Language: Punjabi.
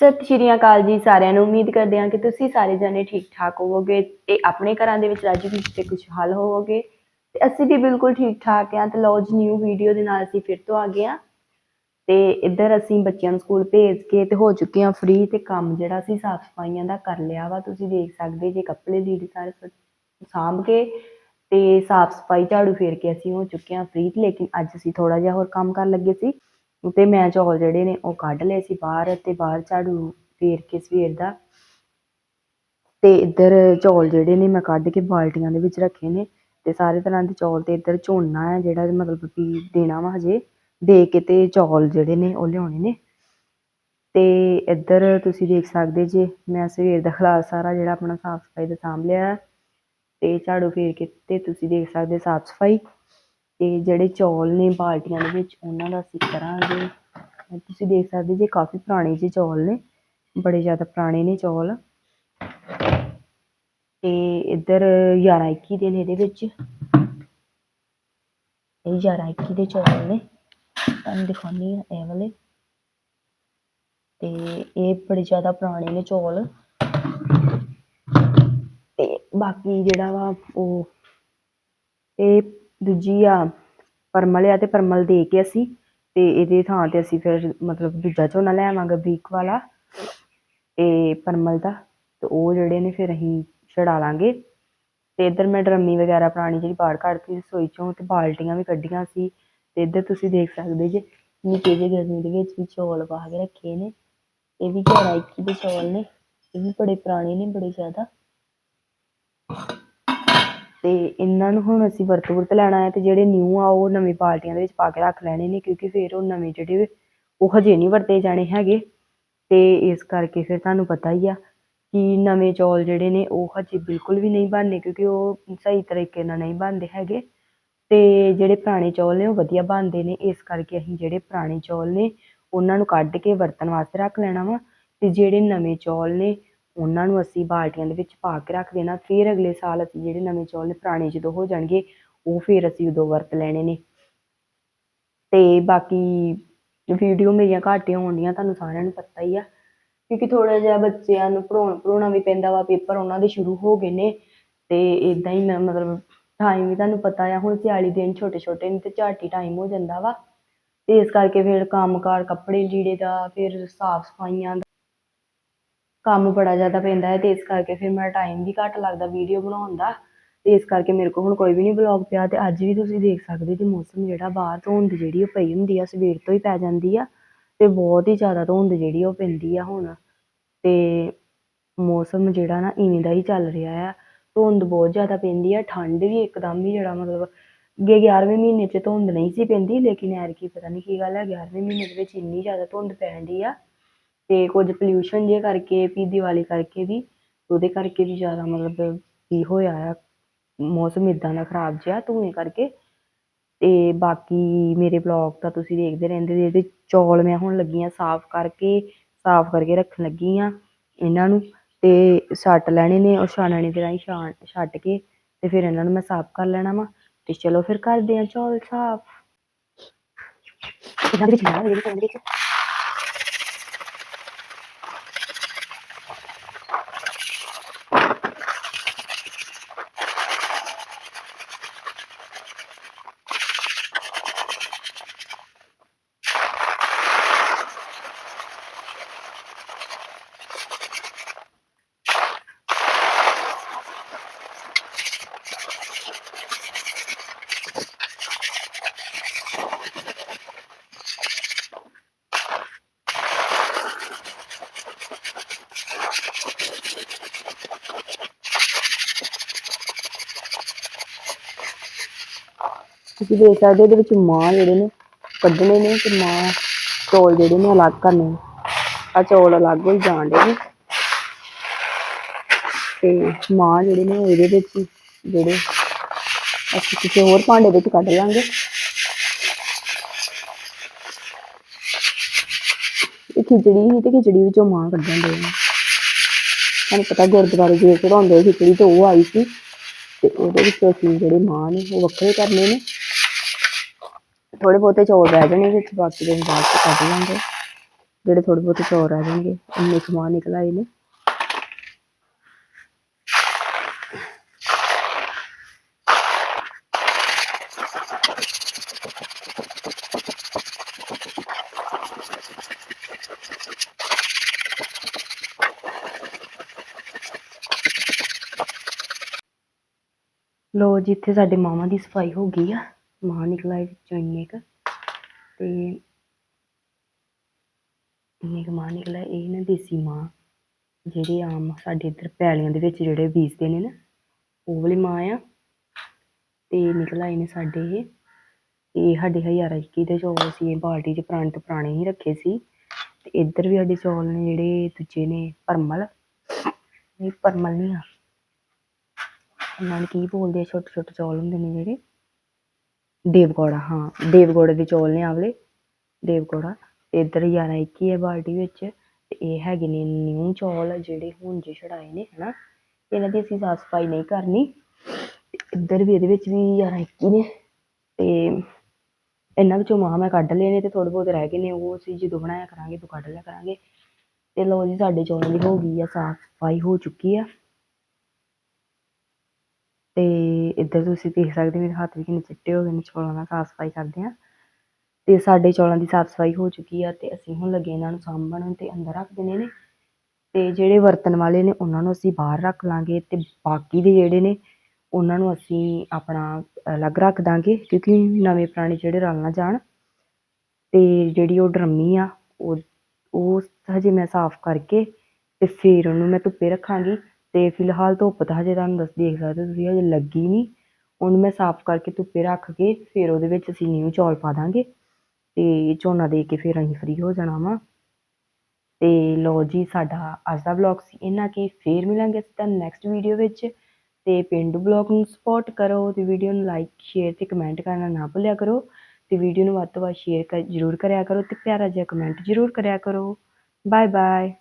ਸਤਿ ਸ਼੍ਰੀ ਅਕਾਲ ਜੀ ਸਾਰਿਆਂ ਨੂੰ। ਉਮੀਦ ਕਰਦੇ ਹਾਂ ਕਿ ਤੁਸੀਂ ਸਾਰੇ ਜਣੇ ਠੀਕ ਠਾਕ ਹੋਵੋਗੇ ਤੇ ਆਪਣੇ ਘਰਾਂ ਦੇ ਵਿੱਚ ਰਾਜੀ ਤੇ ਖੁਸ਼ਹਾਲ ਹੋਵੋਗੇ। ਤੇ ਅਸੀਂ ਵੀ ਬਿਲਕੁਲ ਠੀਕ ਠਾਕ ਹਾਂ ਤੇ ਲਓ ਜੀ ਨਿਊ ਵੀਡੀਓ ਦੇ ਨਾਲ ਅਸੀਂ ਫਿਰ ਤੋਂ ਆ ਗਏ ਹਾਂ। ਤੇ ਇੱਧਰ ਅਸੀਂ ਬੱਚਿਆਂ ਨੂੰ ਸਕੂਲ ਭੇਜ ਕੇ ਤੇ ਹੋ ਚੁੱਕੇ ਹਾਂ ਫ੍ਰੀ ਤੇ ਕੰਮ ਜਿਹੜਾ ਅਸੀਂ ਸਾਫ਼ ਸਫਾਈਆਂ ਦਾ ਕਰ ਲਿਆ ਵਾ। ਤੁਸੀਂ ਦੇਖ ਸਕਦੇ ਜੇ ਕੱਪੜੇ ਲੀੜੇ ਸਾਰੇ ਸਾਂਭ ਕੇ ਤੇ ਸਾਫ਼ ਸਫ਼ਾਈ ਝਾੜੂ ਫੇਰ ਕੇ ਅਸੀਂ ਹੋ ਚੁੱਕੇ ਹਾਂ ਫ੍ਰੀ ਲੇਕਿਨ ਅੱਜ ਅਸੀਂ ਥੋੜਾ ਜਿਹਾ ਹੋਰ ਕੰਮ ਕਰਨ ਲੱਗੇ ਸੀ। ਤੇ ਮੈਂ ਚੌਲ ਜਿਹੜੇ ਨੇ ਉਹ ਕੱਢ ਲਏ ਸੀ ਬਾਹਰ ਤੇ ਬਾਹਰ ਝਾੜੂ ਫੇਰ ਕੇ ਸਵੇਰ ਦਾ। ਤੇ ਇੱਧਰ ਚੌਲ ਜਿਹੜੇ ਨੇ ਮੈਂ ਕੱਢ ਕੇ ਬਾਲਟੀਆਂ ਦੇ ਵਿੱਚ ਰੱਖੇ ਨੇ ਤੇ ਸਾਰੇ ਤਰ੍ਹਾਂ ਦੇ ਚੌਲ ਤੇ ਇੱਧਰ ਝੋਨਾ ਹੈ ਜਿਹੜਾ ਮਤਲਬ ਕਿ ਦੇਣਾ ਵਾ ਹਜੇ, ਦੇ ਕੇ ਤੇ ਚੌਲ ਜਿਹੜੇ ਨੇ ਉਹ ਲਿਆਉਣੇ ਨੇ। ਤੇ ਇੱਧਰ ਤੁਸੀਂ ਦੇਖ ਸਕਦੇ ਜੇ ਮੈਂ ਸਵੇਰ ਦਾ ਖਲਾਰ ਸਾਰਾ ਜਿਹੜਾ ਆਪਣਾ ਸਾਫ਼ ਸਫ਼ਾਈ ਦਾ ਸਾਂਭ ਲਿਆ ਤੇ ਝਾੜੂ ਫੇਰ ਕੇ ਤੇ ਤੁਸੀਂ ਦੇਖ ਸਕਦੇ ਸਾਫ਼ ਸਫ਼ਾਈ। ਤੇ ਜਿਹੜੇ ਚੌਲ ਨੇ ਬਾਲਟੀਆਂ ਦੇ ਵਿੱਚ, ਉਹਨਾਂ ਦਾ ਅਸੀਂ ਕਰਾਂਗੇ। ਤੁਸੀਂ ਦੇਖ ਸਕਦੇ ਜੇ ਕਾਫੀ ਪੁਰਾਣੇ ਜਿਹੇ ਚੌਲ ਨੇ, ਬੜੇ ਜ਼ਿਆਦਾ ਪੁਰਾਣੇ ਨੇ ਚੌਲ। ਤੇ ਇੱਧਰ 11 21 ਦੇ ਨੇ ਇਹਦੇ ਵਿੱਚ। ਇਹ 11 21 ਦੇ ਚੌਲ ਨੇ। ਤੁਹਾਨੂੰ ਦਿਖਾਉਂਦੀ ਹਾਂ ਇਹ ਵਾਲੇ। ਤੇ ਇਹ ਬੜੇ ਜ਼ਿਆਦਾ ਪੁਰਾਣੇ ਨੇ ਚੌਲ। ਤੇ ਬਾਕੀ ਜਿਹੜਾ ਵਾ ਉਹ, ਇਹ ਦੂਜੀ ਆ ਪਰਮਲ ਆ ਤੇ ਪਰਮਲ ਦੇ ਕੇ ਅਸੀਂ ਤੇ ਇਹਦੇ ਥਾਂ ਤੇ ਅਸੀਂ ਫਿਰ ਮਤਲਬ ਦੂਜਾ ਝੋਨਾ ਲੈ ਆਵਾਂਗੇ ਬਰੀਕ ਵਾਲਾ ਤੇ ਪਰਮਲ ਦਾ ਤੇ ਉਹ ਜਿਹੜੇ ਨੇ ਫਿਰ ਅਸੀਂ ਛਡਾ ਲਾਂਗੇ ਤੇ ਇੱਧਰ ਮੈਂ ਡਰਮੀ ਵਗੈਰਾ ਪੁਰਾਣੀ ਜਿਹੜੀ ਬਾਹਰ ਕੱਢਤੀ ਰਸੋਈ ਚੋਂ ਤੇ ਬਾਲਟੀਆਂ ਵੀ ਕੱਢੀਆਂ ਸੀ ਤੇ ਇੱਧਰ ਤੁਸੀਂ ਦੇਖ ਸਕਦੇ ਜੇ ਨਿੱਕੇ ਜਿਹੇ ਗਰਮੀ ਦੇ ਵਿੱਚ ਵੀ ਚੌਲ ਪਾ ਕੇ ਰੱਖੇ ਨੇ, ਇਹ ਵੀ ਘਰਾਂ ਇੱਕੀ ਦੇ ਚੌਲ ਨੇ, ਇਹ ਵੀ ਬੜੇ ਪੁਰਾਣੇ ਨੇ, ਬੜੇ ਜ਼ਿਆਦਾ। ਤੇ ਇਹਨਾਂ ਨੂੰ ਹੁਣ ਅਸੀਂ ਵਰਤ ਵਰਤ ਲੈਣਾ ਹੈ ਤੇ ਜਿਹੜੇ ਨਿਊ ਆ ਉਹ ਨਵੇਂ ਬਾਲਟੀਆਂ ਦੇ ਵਿੱਚ ਪਾ ਕੇ ਰੱਖ ਲੈਣੇ ਨੇ ਕਿਉਂਕਿ ਫਿਰ ਉਹ ਨਵੇਂ ਜਿਹੜੇ ਉਹ ਹਜੇ ਨਹੀਂ ਵਰਤੇ ਜਾਣੇ ਹੈਗੇ। ਤੇ ਇਸ ਕਰਕੇ ਫਿਰ ਤੁਹਾਨੂੰ ਪਤਾ ਹੀ ਆ ਕਿ ਨਵੇਂ ਚੌਲ ਜਿਹੜੇ ਨੇ ਉਹ ਹਜੇ ਬਿਲਕੁਲ ਵੀ ਨਹੀਂ ਬਣਨੇ ਕਿਉਂਕਿ ਉਹ ਸਹੀ ਤਰੀਕੇ ਨਾਲ ਨਹੀਂ ਬਣਦੇ ਹੈਗੇ। ਤੇ ਜਿਹੜੇ ਪੁਰਾਣੇ ਚੌਲ ਨੇ ਉਹ ਵਧੀਆ ਬਣਦੇ ਨੇ, ਇਸ ਕਰਕੇ ਅਸੀਂ ਜਿਹੜੇ ਪੁਰਾਣੇ ਚੌਲ ਨੇ ਉਹਨਾਂ ਨੂੰ ਕੱਢ ਕੇ ਵਰਤਣ ਵਾਸਤੇ ਰੱਖ ਲੈਣਾ ਵਾ। ਤੇ ਜਿਹੜੇ ਨਵੇਂ ਚੌਲ ਨੇ ਉਹਨਾਂ ਨੂੰ ਅਸੀਂ ਬਾਲਟੀਆਂ ਦੇ ਵਿੱਚ ਪਾ ਕੇ ਰੱਖ ਦੇਣਾ, ਫਿਰ ਅਗਲੇ ਸਾਲ ਅਸੀਂ ਜਿਹੜੇ ਨਵੇਂ ਚੌਲ ਨੇ ਪੁਰਾਣੇ ਜਦੋਂ ਹੋ ਜਾਣਗੇ, ਉਹ ਫਿਰ ਅਸੀਂ ਉਦੋਂ ਵਰਤ ਲੈਣੇ ਨੇ। ਤੇ ਬਾਕੀ ਵੀਡੀਓ ਮੇਰੀਆਂ ਘੱਟ ਹੀ ਆਉਂਦੀਆਂ ਤੁਹਾਨੂੰ ਸਾਰਿਆਂ ਨੂੰ ਪਤਾ ਹੀ ਆ, ਕਿਉਂਕਿ ਥੋੜਾ ਜਿਹਾ ਬੱਚਿਆਂ ਨੂੰ ਪੜਾਉਣ ਪੜਾਉਣਾ ਵੀ ਪੈਂਦਾ ਵਾ, ਪੇਪਰ ਉਹਨਾਂ ਦੇ ਸ਼ੁਰੂ ਹੋ ਗਏ ਨੇ, ਤੇ ਇਦਾਂ ਹੀ ਮੈਂ ਮਤਲਬ ਟਾਈਮ ਵੀ ਤੁਹਾਨੂੰ ਪਤਾ ਆ, ਹੁਣ 40 ਦਿਨ ਛੋਟੇ ਛੋਟੇ ਨੇ ਤੇ ਝੱਟ ਹੀ ਟਾਈਮ ਹੋ ਜਾਂਦਾ ਵਾ, ਤੇ ਇਸ ਕਰਕੇ ਫਿਰ ਕੰਮਕਾਰ, ਕੱਪੜੇ ਲੀੜੇ ਦਾ, ਫਿਰ ਸਾਫ਼ ਸਫਾਈਆਂ ਦਾ ਕੰਮ ਬੜਾ ਜ਼ਿਆਦਾ ਪੈਂਦਾ ਹੈ ਤੇ ਇਸ ਕਰਕੇ ਫਿਰ ਮੇਰਾ ਟਾਈਮ ਵੀ ਘੱਟ ਲੱਗਦਾ ਵੀਡੀਓ ਬਣਾਉਣ ਦਾ ਤੇ ਇਸ ਕਰਕੇ ਮੇਰੇ ਕੋਲ ਹੁਣ ਕੋਈ ਵੀ ਨਹੀਂ ਵਲੌਗ ਪਿਆ ਤੇ ਅੱਜ ਵੀ ਤੁਸੀਂ ਦੇਖ ਸਕਦੇ ਜੀ ਮੌਸਮ ਜਿਹੜਾ ਬਾਹਰ ਧੁੰਦ ਜਿਹੜੀ ਉਹ ਪਈ ਹੁੰਦੀ ਆ, ਸਵੇਰ ਤੋਂ ਹੀ ਪੈ ਜਾਂਦੀ ਆ ਤੇ ਬਹੁਤ ਹੀ ਜ਼ਿਆਦਾ ਧੁੰਦ ਜਿਹੜੀ ਉਹ ਪੈਂਦੀ ਆ ਹੁਣ ਤੇ ਮੌਸਮ ਜਿਹੜਾ ਨਾ ਇਵੇਂ ਦਾ ਹੀ ਚੱਲ ਰਿਹਾ ਆ, ਧੁੰਦ ਬਹੁਤ ਜ਼ਿਆਦਾ ਪੈਂਦੀ ਆ, ਠੰਡ ਵੀ ਇੱਕਦਮ ਹੀ ਜਿਹੜਾ ਮਤਲਬ ਅੱਗੇ 11ਵੇਂ ਮਹੀਨੇ 'ਚ ਧੁੰਦ ਨਹੀਂ ਸੀ ਪੈਂਦੀ ਲੇਕਿਨ ਐਰਕੀ ਪਤਾ ਨਹੀਂ ਕੀ ਗੱਲ ਹੈ 11ਵੇਂ ਮਹੀਨੇ ਦੇ ਵਿੱਚ ਇੰਨੀ ਜ਼ਿਆਦਾ ਧੁੰਦ ਪੈਂਦੀ ਆ ਤੇ ਕੁਝ ਪੋਲਿਊਸ਼ਨ ਜੇ ਕਰਕੇ, ਵੀ ਦੀਵਾਲੀ ਕਰਕੇ ਵੀ ਉਹਦੇ ਕਰਕੇ ਵੀ ਜ਼ਿਆਦਾ ਮਤਲਬ ਕੀ ਹੋਇਆ ਆ, ਮੌਸਮ ਇਦਾਂ ਦਾ ਖਰਾਬ ਜਿਹਾ ਧੂਏ ਕਰਕੇ। ਤੇ ਬਾਕੀ ਮੇਰੇ ਬਲੌਗ ਤਾਂ ਤੁਸੀਂ ਦੇਖਦੇ ਰਹਿੰਦੇ ਜੇ ਇਹਦੇ ਚੌਲ ਮੈਂ ਹੁਣ ਲੱਗੀ ਆ ਸਾਫ਼ ਕਰਕੇ ਸਾਫ਼ ਕਰਕੇ ਰੱਖਣ ਲੱਗੀ ਆ ਇਹਨਾਂ ਨੂੰ। ਤੇ ਛੱਟ ਲੈਣੇ ਨੇ ਉਹ ਛਾਣਨੀ ਦੇ ਰਾਹੀਂ ਛਾਣ, ਛੱਟ ਕੇ ਤੇ ਫਿਰ ਇਹਨਾਂ ਨੂੰ ਮੈਂ ਸਾਫ਼ ਕਰ ਲੈਣਾ ਵਾ। ਤੇ ਚਲੋ ਫਿਰ ਕਰਦੇ ਆ ਚੌਲ ਸਾਫ਼। ਇਹਨਾਂ ਦੇ ਵਿੱਚ ਨਾ ਜਿਹੜੇ ਵਿੱਚ ਤੁਸੀਂ ਦੇਖ ਸਕਦੇ ਹੋ ਇਹਦੇ ਵਿੱਚ ਮਾਂ ਜਿਹੜੇ ਨੇ ਕੱਢਣੇ ਨੇ ਤੇ ਮਾਂ ਚੌਲ ਜਿਹੜੇ ਨੇ ਅਲੱਗ ਕਰਨੇ ਨੇ। ਆ ਚੌਲ ਅਲੱਗ ਹੋਈ ਜਾਣ ਡੇ ਨੇ। ਤੇ ਮਾਂ ਜਿਹੜੇ ਨੇ ਇਹਦੇ ਵਿੱਚ ਜਿਹੜੇ ਅਸੀਂ ਕਿਸੇ ਹੋਰ ਭਾਂਡੇ ਵਿੱਚ ਕੱਢ ਲਾਂਗੇ। ਇਹ ਖਿਚੜੀ ਸੀ ਤੇ ਖਿਚੜੀ ਵਿੱਚੋਂ ਮਾਂ ਕੱਢਣ ਦੇ ਨੇ। ਤੁਹਾਨੂੰ ਪਤਾ ਗੁਰਦੁਆਰੇ ਜੇ ਚੜਾਉਂਦੇ ਖਿਚੜੀ ਤੇ ਉਹ ਆਈ ਸੀ ਤੇ ਉਹਦੇ ਵਿੱਚ ਅਸੀਂ ਜਿਹੜੇ ਮਾਂ ਨੇ ਉਹ ਵੱਖਰੇ ਕਰਨੇ ਨੇ। ਥੋੜੇ ਬਹੁਤੇ ਚੌਲ ਰਹਿ ਜਾਣੇ ਵਿੱਚ ਬਾਕੀ ਦੇ ਬਾਅਦ ਚ ਕੱਢ ਲਾਂਗੇ। ਜਿਹੜੇ ਥੋੜੇ ਬਹੁਤੇ ਚੌਰ ਰਹਿ ਜਾਣਗੇ, ਇੰਨੇ ਸਮਾਨ ਨਿਕਲ ਆਏ ਨੇ। ਲੋ ਜਿੱਥੇ ਸਾਡੇ ਮਾਵਾਂ ਦੀ ਸਫ਼ਾਈ ਹੋ ਗਈ ਆ। ਮਾਂ ਨਿਕਲਾ ਵਿੱਚੋਂ ਤੇ ਇੰਨੇ ਕੁ ਮਾਂ ਨਿਕਲਾ ਇਹ ਨਾ ਦੇਸੀ ਮਾਂ, ਜਿਹੜੇ ਆਮ ਸਾਡੇ ਇੱਧਰ ਪੈਲੀਆਂ ਦੇ ਵਿੱਚ ਜਿਹੜੇ ਬੀਜਦੇ ਨੇ ਨਾ, ਉਹ ਵਾਲੀ ਮਾਂ ਆ। ਤੇ ਨਿਕਲ ਆਏ ਨੇ ਸਾਡੇ ਇਹ। ਇਹ ਸਾਡੇ ਹਜ਼ਾਰਾਂ ਇੱਕੀ ਦੇ ਚੌਲ ਸੀ, ਇਹ ਬਾਲਟੀ 'ਚ ਪੁਰਾਣੇ ਤੋਂ ਪੁਰਾਣੇ ਹੀ ਰੱਖੇ ਸੀ। ਤੇ ਇੱਧਰ ਵੀ ਸਾਡੇ ਚੌਲ ਨੇ ਜਿਹੜੇ, ਦੂਜੇ ਨੇ ਪਰਮਲ। ਇਹ ਪਰਮਲ ਨਹੀਂ ਆ। ਉਹਨਾਂ ਨੂੰ ਕੀ ਬੋਲਦੇ ਆ ਛੋਟੇ ਛੋਟੇ ਚੌਲ ਹੁੰਦੇ ਨੇ ਜਿਹੜੇ। ਦੇਵਗੌੜਾ, ਹਾਂ, ਦੇਵਗੌੜੇ ਦੇ ਚੌਲ ਨੇ ਆਵਲੇ, ਦੇਵਗੌੜਾ। ਤੇ ਇੱਧਰ ਹਜ਼ਾਰਾਂ ਇੱਕੀ ਹੈ ਬਾਲਟੀ ਵਿੱਚ, ਤੇ ਇਹ ਹੈਗੇ ਨੇ ਨਿਊ ਚੌਲ ਜਿਹੜੇ ਹੁਣ ਜੇ ਛੜਾਏ ਨੇ, ਹਨਾ। ਇਹਨਾਂ ਦੀ ਅਸੀਂ ਸਾਫ਼ ਸਫ਼ਾਈ ਨਹੀਂ ਕਰਨੀ। ਤੇ ਇੱਧਰ ਵੀ ਇਹਦੇ ਵਿੱਚ ਵੀ ਹਜ਼ਾਰਾਂ ਇੱਕੀ ਨੇ। ਤੇ ਇਹਨਾਂ ਵਿੱਚੋਂ ਮਾਂ ਮੈਂ ਕੱਢ ਲਏ ਨੇ ਤੇ ਥੋੜ੍ਹੇ ਬਹੁਤ ਰਹਿ ਗਏ ਨੇ। ਉਹ ਅਸੀਂ ਜਦੋਂ ਬਣਾਇਆ ਕਰਾਂਗੇ ਤੋਂ ਕੱਢ ਲਿਆ ਕਰਾਂਗੇ। ਤੇ ਲਓ ਜੀ, ਸਾਡੇ ਚੌਲਾਂ ਦੀ ਹੋ ਗਈ ਆ, ਸਾਫ਼ ਸਫ਼ਾਈ ਹੋ ਚੁੱਕੀ ਆ। ਤੇ ਇੱਧਰ ਤੁਸੀਂ ਦੇਖ ਸਕਦੇ ਮੇਰੇ ਹੱਥ ਵੀ ਕਿੰਨੇ ਚਿੱਟੇ ਹੋ ਗਏ ਨੇ, ਚੌਲਾਂ ਨਾਲ ਸਾਫ਼ ਸਫ਼ਾਈ ਕਰਦੇ ਆ ਤੇ ਸਾਡੇ ਚੌਲਾਂ ਦੀ ਸਾਫ਼ ਸਫ਼ਾਈ ਹੋ ਚੁੱਕੀ ਆ ਤੇ ਅਸੀਂ ਹੁਣ ਲੱਗੇ ਇਹਨਾਂ ਨੂੰ ਸਾਂਭਣ ਤੇ ਅੰਦਰ ਰੱਖ ਦੇਣੇ ਨੇ। ਤੇ ਜਿਹੜੇ ਵਰਤਣ ਵਾਲੇ ਨੇ ਉਹਨਾਂ ਨੂੰ ਅਸੀਂ ਬਾਹਰ ਰੱਖ ਲਾਂਗੇ ਤੇ ਬਾਕੀ ਦੇ ਜਿਹੜੇ ਨੇ ਉਹਨਾਂ ਨੂੰ ਅਸੀਂ ਆਪਣਾ ਅਲੱਗ ਰੱਖ ਦਾਂਗੇ ਕਿਉਂਕਿ ਨਵੇਂ ਪੁਰਾਣੇ ਜਿਹੜੇ ਰਲ ਨਾ ਜਾਣ। ਤੇ ਜਿਹੜੀ ਉਹ ਡਰਮੀ ਆ, ਉਹ ਉਹ ਹਜੇ ਮੈਂ ਸਾਫ਼ ਕਰਕੇ ਤੇ ਫਿਰ ਉਹਨੂੰ ਮੈਂ ਧੁੱਪੇ ਰੱਖਾਂਗੀ। ਤੇ ਫਿਲਹਾਲ ਧੁੱਪ ਤਾਂ ਹਜੇ ਤੁਹਾਨੂੰ ਦੱਸ ਦੇਖ ਸਕਦੇ ਹੋ ਤੁਸੀਂ, ਹਜੇ ਲੱਗੀ ਨਹੀਂ। ਉਹਨੂੰ ਮੈਂ ਸਾਫ਼ ਕਰਕੇ ਧੁੱਪੇ ਰੱਖ ਕੇ ਫਿਰ ਉਹਦੇ ਵਿੱਚ ਅਸੀਂ ਨਿਊ ਚੌਲ ਪਾ ਦਾਂਗੇ ਤੇ ਝੋਨਾ ਦੇ ਕੇ ਫਿਰ ਅਸੀਂ ਫ੍ਰੀ ਹੋ ਜਾਣਾ ਵਾ। ਤੇ ਲੋ ਜੀ, ਸਾਡਾ ਅੱਜ ਦਾ ਵਲੌਗ ਸੀ ਇਹਨਾਂ ਕਿ। ਫੇਰ ਮਿਲਾਂਗੇ ਅਸੀਂ ਤੁਹਾਨੂੰ ਨੈਕਸਟ ਵੀਡੀਓ ਵਿੱਚ। ਤੇ ਪਿੰਡੂ ਬਲੌਗ ਨੂੰ ਸਪੋਰਟ ਕਰੋ ਤੇ ਵੀਡੀਓ ਨੂੰ ਲਾਈਕ ਸ਼ੇਅਰ ਤੇ ਕਮੈਂਟ ਕਰਨਾ ਨਾ ਭੁੱਲਿਆ ਕਰੋ। ਤੇ ਵੀਡੀਓ ਨੂੰ ਵੱਧ ਤੋਂ ਵੱਧ ਸ਼ੇਅਰ ਕਰ ਜ਼ਰੂਰ ਕਰਿਆ ਕਰੋ ਤੇ ਪਿਆਰਾ ਜਿਹਾ ਕਮੈਂਟ ਜ਼ਰੂਰ ਕਰਿਆ ਕਰੋ। Bye bye